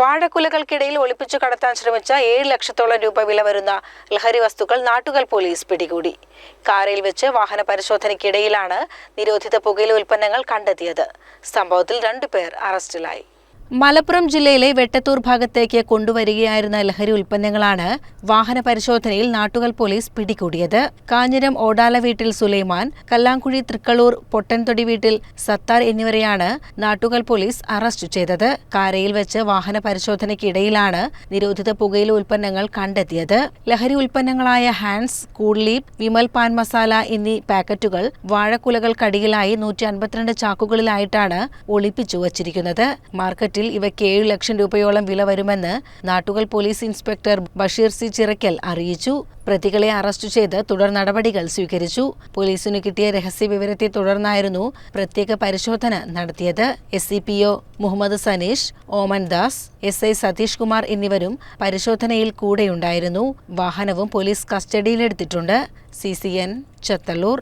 വാഴക്കുലകൾക്കിടയിൽ ഒളിപ്പിച്ചു കടത്താൻ ശ്രമിച്ച ഏഴ് ലക്ഷത്തോളം രൂപ വില വരുന്ന ലഹരി വസ്തുക്കൾ നാട്ടുകൽ പോലീസ് പിടികൂടി. കാറിൽ വെച്ച് വാഹന പരിശോധനയ്ക്കിടയിലാണ് നിരോധിത പുകയില ഉൽപ്പന്നങ്ങൾ കണ്ടെത്തിയത്. സംഭവത്തിൽ രണ്ടുപേർ അറസ്റ്റിലായി. മലപ്പുറം ജില്ലയിലെ വെട്ടത്തൂർ ഭാഗത്തേക്ക് കൊണ്ടുവരികയായിരുന്ന ലഹരി ഉൽപ്പന്നങ്ങളാണ് വാഹന പരിശോധനയിൽ നാട്ടുകൽ പോലീസ് പിടികൂടിയത്. കാഞ്ഞിരം ഓടാല വീട്ടിൽ സുലൈമാൻ കല്ലാങ്കുഴി തൃക്കളൂർ പൊട്ടൻതൊടി വീട്ടിൽ സത്താർ എന്നിവരെയാണ് നാട്ടുകൽ പോലീസ് അറസ്റ്റ് ചെയ്തത്. കാരയിൽ വെച്ച് വാഹന പരിശോധനയ്ക്കിടയിലാണ് നിരോധിത പുകയില ഉൽപ്പന്നങ്ങൾ കണ്ടെത്തിയത്. ലഹരി ഉൽപ്പന്നങ്ങളായ Hans Cool Lip Vimal pan masala എന്നീ പാക്കറ്റുകൾ വാഴക്കുലകൾക്കടിയിലായി നൂറ്റി അൻപത്തിരണ്ട് ചാക്കുകളിലായിട്ടാണ് ഒളിപ്പിച്ചു വച്ചിരിക്കുന്നത്. മാർക്കറ്റിൽ ഇവയ്ക്ക് ഏഴ് ലക്ഷം രൂപയോളം വില വരുമെന്ന് Nattukal police inspector Basheer C Chirakkal അറിയിച്ചു. പ്രതികളെ അറസ്റ്റ് ചെയ്ത് തുടർ നടപടികൾ സ്വീകരിച്ചു. പോലീസിന് കിട്ടിയ രഹസ്യ വിവരത്തെ തുടർന്നായിരുന്നു പ്രത്യേക പരിശോധന നടത്തിയത്. S C P O Muhammad Saneesh Oman Das S I Satheesh Kumar എന്നിവരും പരിശോധനയിൽ കൂടെയുണ്ടായിരുന്നു. വാഹനവും police കസ്റ്റഡിയിലെടുത്തിട്ടുണ്ട്. C C N Chathallur.